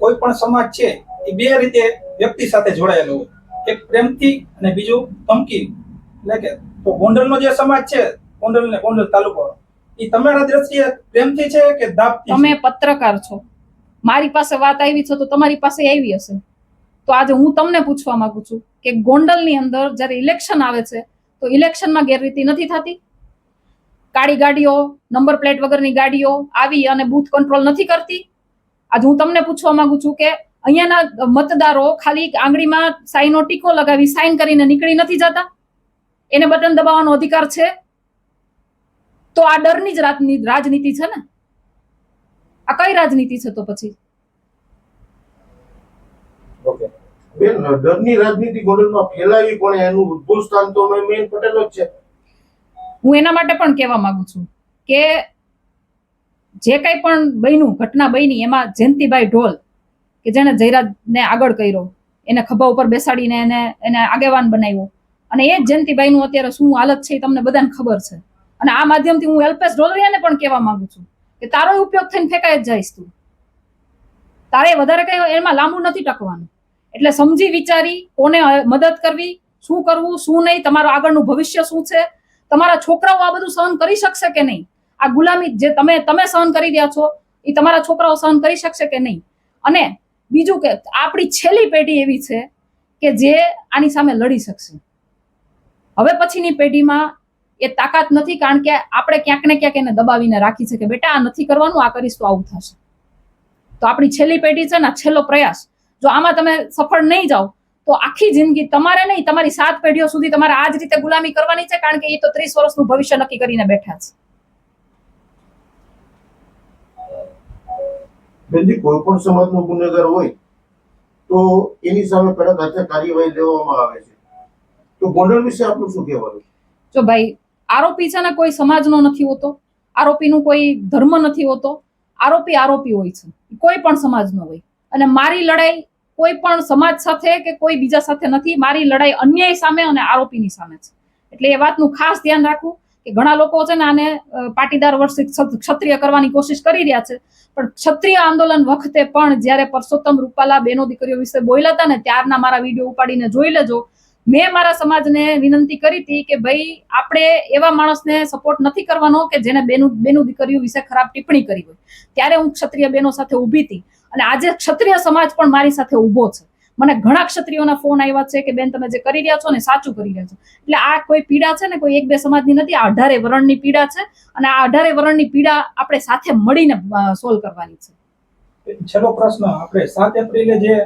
કોઈ પણ સમાજ છે, એ બે રીતે વ્યક્તિ સાથે જોડાયેલો હોય. એક પ્રેમથી અને બીજું ધમકી. એટલે કે તો ગોંડલનો જે સમાજ છે ગોંડલ ને ગોંડલ તાલુકો. એ તમારા દ્રષ્ટિએ પ્રેમથી છે કે દાબથી તમે પત્રકાર છો. મારી પાસે વાત આવી છે તો તમારી પાસે આવી હશે. તો આજે હું તમને પૂછવા માંગુ છું કે ગોંડલની અંદર જ્યારે ઇલેક્શન આવે છે, તો ઇલેક્શનમાં ગેરરીતિ નથી થતી? કાળી ગાડીઓ નંબર પ્લેટ વગરની ગાડીઓ આવી અને બૂથ કંટ્રોલ નથી કરતી? આજે હું તમને પૂછવા માંગુ છું કે અહીંયાના મતદારો ખાલી આંગળીમાં સાઈનો ટીકો લગાવી સાઈન કરીને નીકળી નથી જતા? એને બટન દબાવવાનો અધિકાર છે? તો આ ડરની જ રાજનીતિ છે ને? આ કઈ રાજનીતિ છે તો પછી? બેન ડરની રાજનીતિ ગોંડલમાં ફેલાવી કોણે? એનું ઉદ્ભવ સ્થાન તો મેન પટેલ જ છે. હું એના માટે પણ કહેવા માંગુ છું કે જે કંઈ પણ બન્યું, ઘટના બની, એમાં જયંતિભાઈ ઢોલ, કે જેણે જયરાજને આગળ કર્યો, એને ખભા ઉપર બેસાડીને એને એને આગેવાન બનાવ્યો. અને એ જયંતિભાઈનું અત્યારે શું હાલત છે એ તમને બધાને ખબર છે. અને આ માધ્યમથી હું અલ્પેશ ઢોલરિયાને પણ કહેવા માંગુ છું, કે તારો ઉપયોગ થઈને ફેંકાય જ જઈશ તું. તારે વધારે કંઈ એમાં લાંબુ નથી ટકવાનું. એટલે સમજી વિચારી કોને મદદ કરવી, શું કરવું, શું નહીં, તમારું આગળનું ભવિષ્ય શું છે, તમારા છોકરાઓ આ બધું સહન કરી શકશે કે નહીં? આ ગુલામી જે તમે તમે સહન કરી રહ્યા છો, એ તમારા છોકરાઓ સહન કરી શકશે કે નહીં? અને બીજું કે આપણી છેલ્લી પેઢી એવી છે કે જે આની સામે લડી શકશે. હવે પછીની પેઢીમાં એ તાકાત નથી, કારણ કે આપણે ક્યાંક ને ક્યાંક એને દબાવીને રાખી છે કે બેટા, આ નથી કરવાનું, આ કરીશ તો આવું થશે. તો આપણી છેલ્લી પેઢી છે ને છેલ્લો પ્રયાસ. જો આમાં તમે સફળ નહીં જાઓ, તો આખી જિંદગી તમારે નહીં, તમારી સાત પેઢીઓ સુધી તમારે આ જ રીતે ગુલામી કરવાની છે, કારણ કે એ તો ત્રીસ વર્ષનું ભવિષ્ય નક્કી કરીને બેઠા છે. બેનજી કોઈ પણ સમાજનો ગુનેગાર હોય, તો એની સામે કડક હાથે કાર્યવાહી લેવામાં આવે છે. તો ગોંડલ વિશે આપનું શું કહેવાનું? જો ભાઈ, આરોપી છે ને કોઈ સમાજનો નથી હોતો, આરોપીનું કોઈ ધર્મ નથી હોતો, આરોપી આરોપી હોય છે, કોઈ પણ સમાજનો હોય. અને મારી લડાઈ કોઈ પણ સમાજ સાથે કે કોઈ બીજા સાથે નથી, મારી લડાઈ અન્યાય સામે અને આરોપીની સામે છે. એટલે એ વાતનું ખાસ ધ્યાન રાખવું કે ઘણા લોકો છે ને આને પાટીદાર વર્ષિત ક્ષત્રિય કરવાની કોશિશ કરી રહ્યા છે. પણ ક્ષત્રિય આંદોલન વખતે પણ જ્યારે પરસોત્તમ રૂપાલા બેનો દીકરીઓ વિશે બોલ્યા હતા ને ત્યારના મારા વીડિયો ઉપાડીને જોઈ લેજો. મેં મારા સમાજને વિનંતી કરી હતી કે ભાઈ, આપણે એવા માણસને સપોર્ટ નથી કરવાનો કે જેને બેનું બેનું દીકરીઓ વિશે ખરાબ ટિપ્પણી કરી હોય. ત્યારે હું ક્ષત્રિય બેનો સાથે ઊભી હતી. અને આજે ક્ષત્રિય સમાજ પણ મારી સાથે ઊભો છે. મને ઘણા ક્ષત્રિયોના ફોન આવ્યા છે કે બેન, તમે જે કરી રહ્યા છો ને સાચું કરી રહ્યા છો. એટલે આ કોઈ પીડા છે ને, કોઈ એક બે સમાજની નથી, આ અઢારે વરણની પીડા છે અને આ અઢારે વરણની પીડા આપણે સાથે મળીને સોલ્વ કરવાની છે. છેલ્લો પ્રશ્ન, આપણે સાત એપ્રિલે જે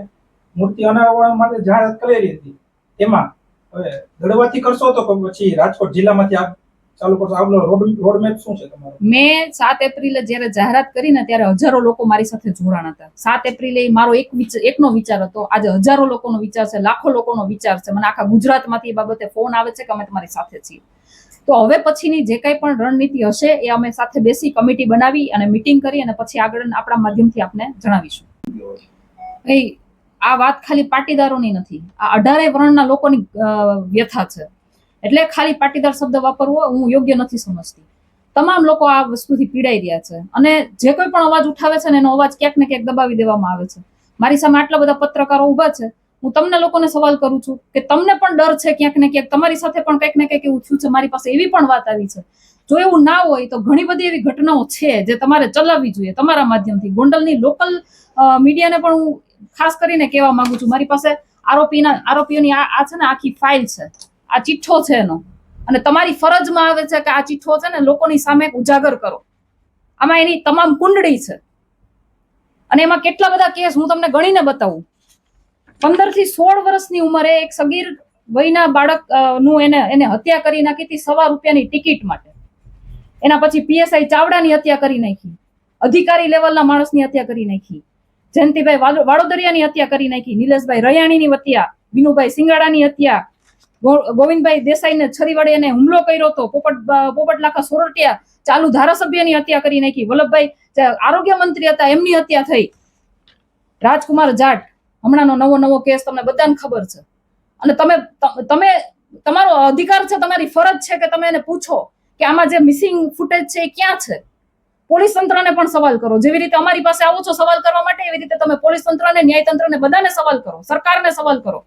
મૂર્તિ અનાવરણ માટે જાહેરાત કરેલી હતી એમાં હવે દળવાથી કરશો તો પછી રાજકોટ જિલ્લામાંથી આપ ચાલુ કરશો. આપણો રોડ મેપ શું છે તમારો? મેં સાત એપ્રિલે જ્યારે જાહેરાત કરીને ત્યારે હજારો લોકો મારી સાથે જોડાણ હતા. સાત એપ્રિલે મારો એક એકનો વિચાર હતો. આજે હજારો લોકોનો વિચાર છે, લાખો લોકોનો વિચાર છે. મને આખા ગુજરાતમાંથી એ બાબતે ફોન આવે છે કે અમે તમારી સાથે છીએ. તો હવે પછીની જે કંઈ પણ રણનીતિ હશે એ અમે સાથે બેસી કમિટી બનાવી અને મિટિંગ કરી અને પછી આગળ આપણા માધ્યમથી આપને જણાવીશું. આ વાત ખાલી પાટીદારોની નથી. આ અઢારે વર્ણના લોકોની વ્યથા છે. એટલે ખાલી પાટીદાર શબ્દ વાપરવો હું યોગ્ય નથી સમજતી. તમામ લોકો આ વસ્તુથી પીડાઈ રહ્યા છે. અને જે કોઈ પણ અવાજ ઉઠાવે છે ને એનો અવાજ ક્યાંક ને ક્યાંક દબાવી દેવામાં આવે છે. મારી સામે આટલા બધા પત્રકારો ઊભા છે. હું તમને લોકોને સવાલ કરું છું કે તમને પણ ડર છે ક્યાંક ને ક્યાંક? તમારી સાથે પણ કંઈક ને કંઈક એવું થયું છે. મારી પાસે એવી પણ વાત આવી છે. જો એવું ના હોય તો ઘણી બધી એવી ઘટનાઓ છે જે તમારે ચલાવવી જોઈએ. તમારા માધ્યમથી. ગોંડલની લોકલ મીડિયાને પણ હું ખાસ કરીને કહેવા માંગુ છું. મારી પાસે આરોપીના, આરોપીઓની આ છે ને આખી ફાઇલ છે. આ ચિઠ્ઠો છે એનો. અને તમારી ફરજમાં આવે છે કે આ ચિઠ્ઠો છે ને લોકોની સામે ઉજાગર કરો. આમાં એની તમામ કુંડળી છે. અને એમાં કેટલા બધા કેસ હું તમને ગણીને બતાવું. પંદરથી સોળ વર્ષની ઉંમરે એક સગીર વયના બાળકનું એને એને હત્યા કરી નાખી હતી સવા રૂપિયાની ટિકિટ માટે. એના પછી પીએસઆઈ ચાવડાની હત્યા કરી નાખી. અધિકારી લેવલના માણસની હત્યા કરી નાખી. જયંતિભાઈ વાડોદરિયાની હત્યા કરી નાખી. નિલેશભાઈ રયાણીની હત્યા, વિનુભાઈ સિંગાડાની હત્યા ગોવિંદભાઈ દેસાઈને છરી વડે એને હુમલો કર્યો હતો. પોપટ પોપટ લાખા સોરઠિયા ચાલુ ધારાસભ્યની હત્યા કરી નાખી. વલ્લભભાઈ આરોગ્ય મંત્રી હતા, એમની હત્યા થઈ. રાજકુમાર જાટ, હમણાંનો નવો નવો કેસ તમને બધાને ખબર છે. અને તમે તમે, તમારો અધિકાર છે, તમારી ફરજ છે કે તમે એને પૂછો કે આમાં જે મિસિંગ ફૂટેજ છે એ ક્યાં છે? પોલીસ તંત્રને પણ સવાલ કરો. જેવી રીતે અમારી પાસે આવો છો સવાલ કરવા માટે, એવી રીતે તમે પોલીસ તંત્રને ન્યાય તંત્રને બધાને સવાલ કરો. સરકારને સવાલ કરો.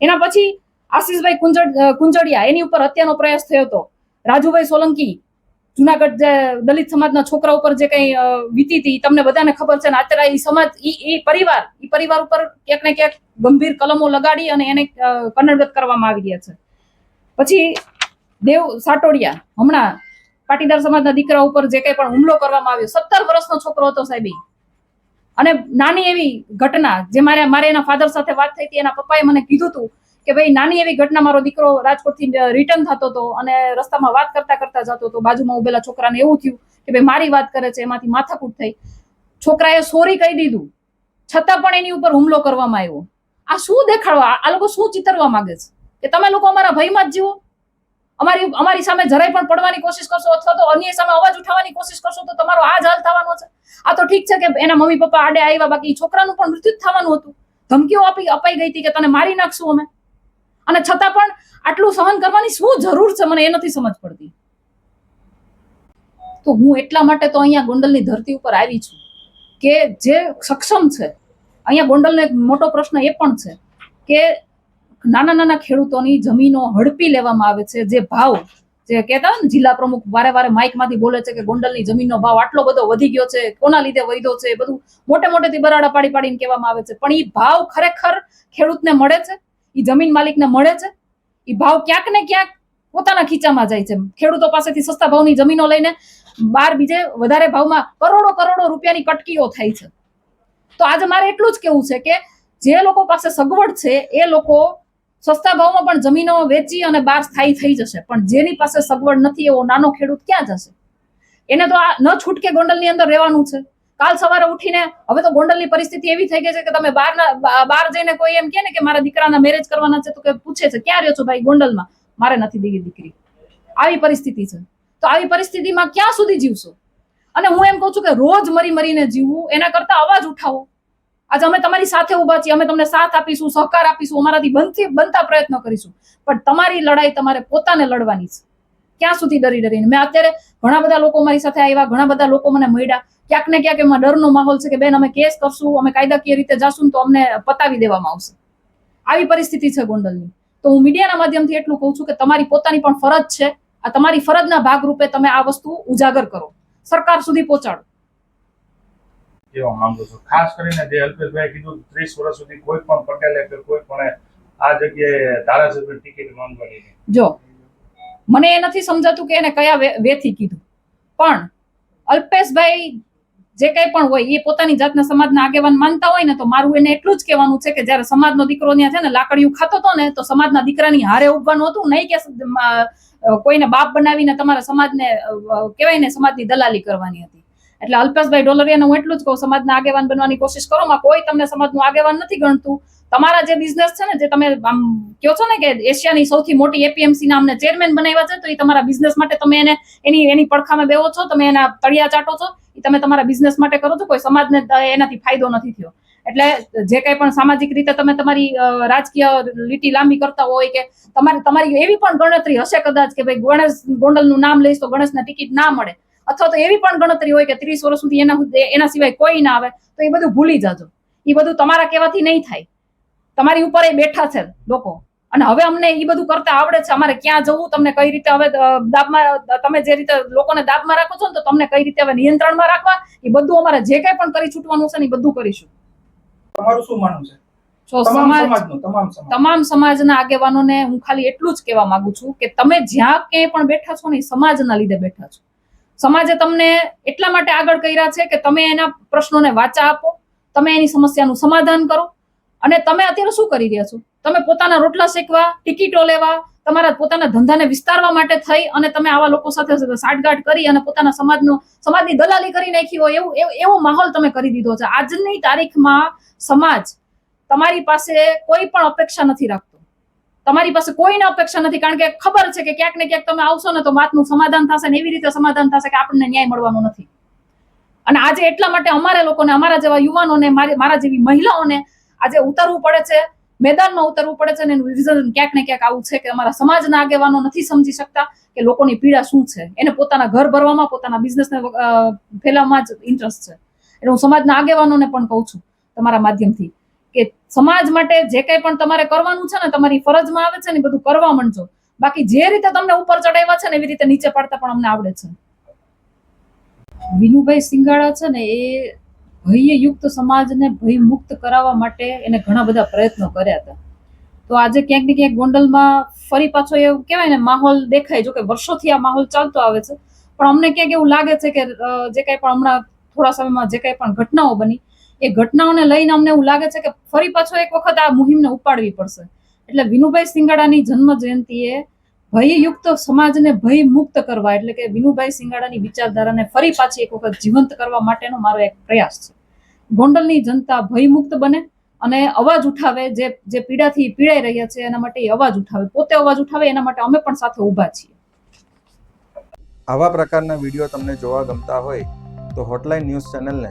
એના પછી આશીષભાઈ કુંજડ કુંજડિયા એની ઉપર હત્યાનો પ્રયાસ થયો હતો. રાજુભાઈ સોલંકી, જુનાગઢ જે દલિત સમાજના છોકરા ઉપર જે કઈ વીતી હતી તમને બધાને ખબર છે. ને અત્યારે એ સમાજ, ઈ પરિવાર એ પરિવાર ઉપર ક્યાંક ને ક્યાંક ગંભીર કલમો લગાડી અને એને કન્નડગત કરવામાં આવી રહ્યા છે. પછી દેવ સાટોડિયા, હમણાં પાટીદાર સમાજના દીકરા ઉપર જે કઈ પણ હુમલો કરવામાં આવ્યો. સત્તર વર્ષનો છોકરો હતો સાહેબ અને નાની એવી ઘટના, જે મારે મારે એના ફાધર સાથે વાત થઈ હતી, એના પપ્પાએ મને કીધું હતું કે ભાઈ, નાની એવી ઘટના મારો દીકરો રાજકોટથી રિટર્ન થતો હતો અને રસ્તામાં વાત કરતા કરતા જતો હતો. બાજુમાં ઉભેલા છોકરાને એવું થયું કે ભાઈ, મારી વાત કરે છે, એમાંથી માથાકૂટ થઈ. છોકરાએ સોરી કહી દીધું. છતાં પણ એની ઉપર હુમલો કરવામાં આવ્યો. આ શું દેખાડવા? આ લોકો શું ચિતરવા માંગે છે? કે તમે લોકો અમારા ભયમાં જ જીવો? અમારી અમારી સામે જરાય પણ પડવાની કોશિશ કરશો અથવા તો અન્ય સામે અવાજ ઉઠાવવાની કોશિશ કરશો તો તમારો આ જ હાલ થવાનો છે. આ તો ઠીક છે કે એના મમ્મી પપ્પા આડે આવ્યા, બાકી છોકરાનું પણ મૃત્યુ થવાનું હતું. ધમકીઓ આપી, અપાઈ ગઈ હતી કે તને મારી નાખશું અમે? અને છતાં પણ આટલું સહન કરવાની શું જરૂર છે? મને એ નથી સમજ પડતી. તો હું એટલા માટે તો અહીંયા ગોંડલની ધરતી ઉપર આવી છું કે જે સક્ષમ છે. અહીંયા ગોંડલનો એક મોટો પ્રશ્ન એ પણ છે કે નાના નાના ખેડૂતોની જમીનો હડપી લેવામાં આવે છે. જે ભાવ જે કહેતા હોય ને જિલ્લા પ્રમુખ વારે વારે માઇકમાંથી બોલે છે કે ગોંડલની જમીનનો ભાવ આટલો બધો વધી ગયો છે, કોના લીધે વધ્યો છે? એ બધું મોટે મોટેથી બરાડા પાડી પાડીને કહેવામાં આવે છે. પણ એ ભાવ ખરેખર ખેડૂતને મળે છે? એ જમીન માલિકને મળે છે. એ ભાવ ક્યાંક ને ક્યાંક પોતાના ખીચામાં જાય છે. ખેડૂતો પાસેથી સસ્તા ભાવની જમીનો લઈને બાર બીજે વધારે ભાવમાં કરોડો કરોડો રૂપિયાની કટકીઓ થાય છે. તો આજે મારે એટલું જ કેવું છે કે જે લોકો પાસે સગવડ છે, એ લોકો સસ્તા ભાવમાં પણ જમીનો વેચી અને બહાર સ્થાયી થઈ જશે. પણ જેની પાસે સગવડ નથી એવો નાનો ખેડૂત ક્યાં જશે? એને તો આ ન છૂટકે ગોંડલની અંદર રહેવાનું છે. કાલ સવારે ઉઠીને હવે તો ગોંડલની પરિસ્થિતિ એવી થઈ ગઈ છે કે તમે બહારના બહાર જઈને કોઈ એમ કે ને કે મારા દીકરાના મેરેજ કરવાના છે તો કે પૂછે છે, ક્યાં રહ્યો છો ભાઈ ગોંડલમાં? મારે નથી દીકરી દીકરી. આવી પરિસ્થિતિ છે. તો આવી પરિસ્થિતિમાં ક્યાં સુધી જીવશો? અને હું એમ કહું છું કે રોજ મરી મરીને જીવવું, એના કરતા અવાજ ઉઠાવો. આજે અમે તમારી સાથે ઊભા છીએ, અમે તમને સાથ આપીશું, સહકાર આપીશું, અમારાથી બનતી બનતા પ્રયત્નો કરીશું. પણ તમારી લડાઈ તમારે પોતાને લડવાની છે. ક્યાં સુધી ડરી ડરીને? મેં અત્યારે ઘણા બધા લોકો મારી સાથે આવ્યા ઘણા બધા લોકો મને મળ્યા. ક્યાંક ને ક્યાંક એમાં ડરનો માહોલ છે કે બેન અમે કેસ કરશું અમે કાયદાકીય રીતે જશું તો અમને પતાવી દેવામાં આવશે. આવી પરિસ્થિતિ છે ગોંડલની. તો હું મીડિયાના માધ્યમથી એટલું કહું છું કે તમારી પોતાની પણ ફરજ છે. આ તમારી ફરજના ભાગરૂપે તમે આ વસ્તુ ઉજાગર કરો. સરકાર સુધી પહોંચાડો. કેવા માંગુ છું? ખાસ કરીને જે અલ્પેશભાઈ કીધું ત્રીસ વર્ષ સુધી કોઈ પણ પટેલે કે કોઈ પણ આ જગ્યાએ ધારાસભ્ય ટિકિટ માંગવાની જો મને એ નથી સમજાતું કે એને કયા વેથી કીધું. પણ અલ્પેશભાઈ જે કંઈ પણ હોય, એ પોતાની જાતના સમાજના આગેવાન માનતા હોય ને, તો મારું એને એટલું જ કહેવાનું છે કે જ્યારે સમાજનો દીકરો ત્યાં છે ને, લાકડીયું ખાતો હતો ને, તો સમાજના દીકરાની હારે ઉભવાનું હતું. નહીં કે કોઈને બાપ બનાવીને તમારા સમાજને કહેવાય ને, સમાજની દલાલી કરવાની હતી. એટલે અલ્પેશભાઈ ડોલરિયાને હું એટલું જ કહું, સમાજના આગેવાન બનવાની કોશિશ કરો. માં કોઈ તમને સમાજનું આગેવાન નથી ગણતું. તમારા જે બિઝનેસ છે ને, જે તમે આમ કહો છો ને કે એશિયાની સૌથી મોટી એપીએમસી ના અમને ચેરમેન બનાવ્યા છે, તો એ તમારા બિઝનેસ માટે તમે એને એની એની પડખામાં બેવો છો, તમે એના તળિયા ચાટો છો એ તમે તમારા બિઝનેસ માટે કરો છો, કોઈ સમાજને એનાથી ફાયદો નથી થયો. એટલે જે કંઈ પણ સામાજિક રીતે તમે તમારી રાજકીય લીટી લાંબી કરતા હોય કે તમારી તમારી એવી પણ ગણતરી હશે કદાચ કે ભાઈ ગણેશ ગોંડલનું નામ લઈશ તો ગણેશને ટિકિટ ના મળે. અથવા તો એવી પણ ગણતરી હોય કે ત્રીસ વર્ષ સુધી એના એના સિવાય કોઈ ના આવે તો એ બધું ભૂલી જાજો. એ બધું તમારા કહેવાથી નહીં થાય. તમારી ઉપર એ બેઠા છે લોકો. અને હવે અમને એ બધું કરતા આવડે છે. અમારે ક્યાં જવું તમને કઈ રીતે હવે દાબમાં તમે જે રીતે લોકોને દાબમાં રાખો છો ને તો તમને કઈ રીતે હવે નિયંત્રણમાં રાખવા? એ બધું અમારે જે કંઈ પણ કરી છૂટવાનું છે ને એ બધું કરીશું. તમારું શું માનવું છે? તમામ સમાજના આગેવાનોને હું ખાલી એટલું જ કહેવા માંગુ છું કે તમે જ્યાં ક્યાંય પણ બેઠા છો ને સમાજના લીધે બેઠા છો. સમાજે તમને એટલા માટે આગળ કર્યા છે કે તમે એના પ્રશ્નોને વાચા આપો, તમે એની સમસ્યાનું સમાધાન કરો. અને તમે અત્યારે શું કરી રહ્યા છો? તમે પોતાના રોટલા શેકવા, ટિકિટો લેવા, તમારા પોતાના ધંધાને વિસ્તારવા માટે થઈ અને તમે આવા લોકો સાથે સાઠગાંઠ કરી અને પોતાના સમાજનો, સમાજની દલાલી કરી નાખી હોય એવો- એવો માહોલ તમે કરી દીધો છે. આજની તારીખમાં સમાજ તમારી પાસે કોઈ પણ અપેક્ષા નથી રાખતો. તમારી પાસે કોઈને અપેક્ષા નથી, કારણ કે ખબર છે કે ક્યાંક ને ક્યાંક તમે આવશો ને તો વાતનું સમાધાન થશે ને એવી રીતે સમાધાન થશે કે આપણને ન્યાય મળવાનો નથી. અને આજે એટલા માટે અમારે લોકોને, અમારા જેવા યુવાનોને, મારી જેવી મહિલાઓને આજે ઉતરવું પડે છે, મેદાનમાં ઉતરવું પડે છે અને એનું રિઝલ્ટ ક્યાંક ને ક્યાંક આવું છે કે અમારા સમાજના આગેવાનો નથી સમજી શકતા કે લોકોની પીડા શું છે. એને પોતાના ઘર ભરવામાં, પોતાના બિઝનેસને ફેલાવવામાં જ ઇન્ટરેસ્ટ છે. એટલે હું સમાજના આગેવાનોને પણ કહું છું તમારા માધ્યમથી. કે સમાજ માટે જે કંઈ પણ તમારે કરવાનું છે ને, તમારી ફરજમાં આવે છે ને બધું કરવા માંડજો. બાકી જે રીતે તમને ઉપર ચડાવ્યા છે ને, એવી રીતે નીચે પાડતા પણ અમને આવડે છે. વિનુભાઈ સિંગાડા છે ને, એ ભયયુક્ત સમાજને ભયમુક્ત કરાવવા માટે એને ઘણા બધા પ્રયત્નો કર્યા હતા. તો આજે ક્યાંક ને ક્યાંક ગોંડલમાં ફરી પાછો એવું કહેવાય ને, માહોલ દેખાય. જો કે વર્ષોથી આ માહોલ ચાલતો આવે છે. પણ અમને ક્યાંક એવું લાગે છે કે જે કાંઈ પણ હમણાં થોડા સમયમાં જે કાંઈ પણ ઘટનાઓ બની એ ઘટનાઓને લઈને અમને એવું લાગે છે કે ફરી પાછો એક વખત આ મુહિમને ઉપાડવી પડશે. એટલે વિનુભાઈ સિંગાડાની જન્મ જયંતિએ ભયયુક્ત સમાજને ભય મુક્ત કરવા, એટલે કે વિનુભાઈ સિંગાડાની વિચારધારાને ફરી પાછી એક વખત જીવંત કરવા માટેનો મારો એક પ્રયાસ છે. ગોંડલની જનતા ભયમુક્ત બને અને અવાજ ઉઠાવે જે જે પીડાથી પીડાઈ રહ્યા છે એના માટે અવાજ ઉઠાવે, પોતે અવાજ ઉઠાવે એના માટે અમે પણ સાથે ઊભા છીએ. આવા પ્રકારના વીડિયો તમને જોવા ગમતા હોય તો હોટલાઇન ન્યૂઝ ચેનલને